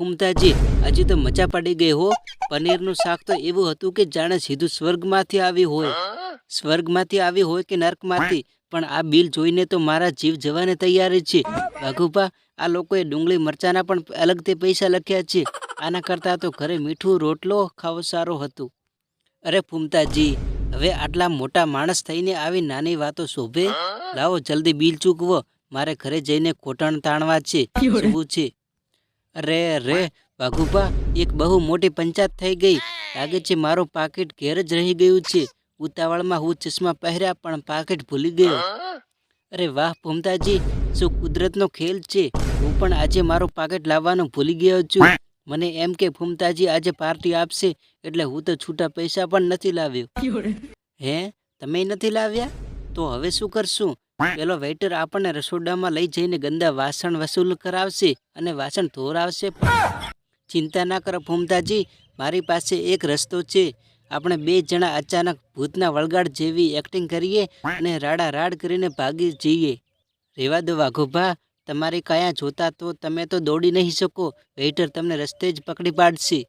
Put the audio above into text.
ફૂમતાજી હજી તો મજા પડી ગઈ હો. પનીરનું શાક તો એવું હતું કે જાણે સીધું સ્વર્ગમાંથી આવી હોય. સ્વર્ગમાંથી આવી હોય કે નર્કમાંથી? પણ આ બિલ જોઈને તો મારા જીવ જવાને તૈયાર છે. ભાગુભા આ લોકોએ ડુંગળી મરચાના પણ અલગથી પૈસા લખ્યા છે. આના કરતાં તો ઘરે મીઠું રોટલો ખાવો સારો હતું. અરે ફૂમતાજી હવે આટલા મોટા માણસ થઈને આવી નાની વાતો શોભે? લાવો જલ્દી બિલ ચૂકવો. મારે ઘરે જઈને કોટણ તાણવા છે. શું છે. અરે રે વાઘુભા એક બહુ મોટી પંચાયત થઈ ગઈ. લાગે છે મારું પાકીટ ઘેર જ રહી ગયું છે. ઉતાવળમાં હું ચશ્મા પહેર્યા પણ પાકીટ ભૂલી ગયો. અરે વાહ ભૂમતાજી શું કુદરતનો ખેલ છે? હું પણ આજે મારું પાકીટ લાવવાનું ભૂલી ગયો છું. મને એમ કે ભૂમતાજી આજે પાર્ટી આપશે એટલે હું તો છૂટા પૈસા પણ નથી લાવ્યો. હે તમે નથી લાવ્યા? તો હવે શું કરશું? પેલો વેઇટર આપણને રસોડામાં લઈ જઈને ગંદા વાસણ વસૂલ કરાવશે અને વાસણ ધોરાવશે. ચિંતા ના કરો ફૂમતાજી મારી પાસે એક રસ્તો છે. આપણે બે જણા અચાનક ભૂતના વળગાડ જેવી એક્ટિંગ કરીએ અને રાડા રાડ કરીને ભાગી જઈએ. રેવા દો વાઘોભા તમારે કયા જોતા તો તમે તો દોડી નહીં શકો. વેઇટર તમને રસ્તે જ પકડી પાડશે.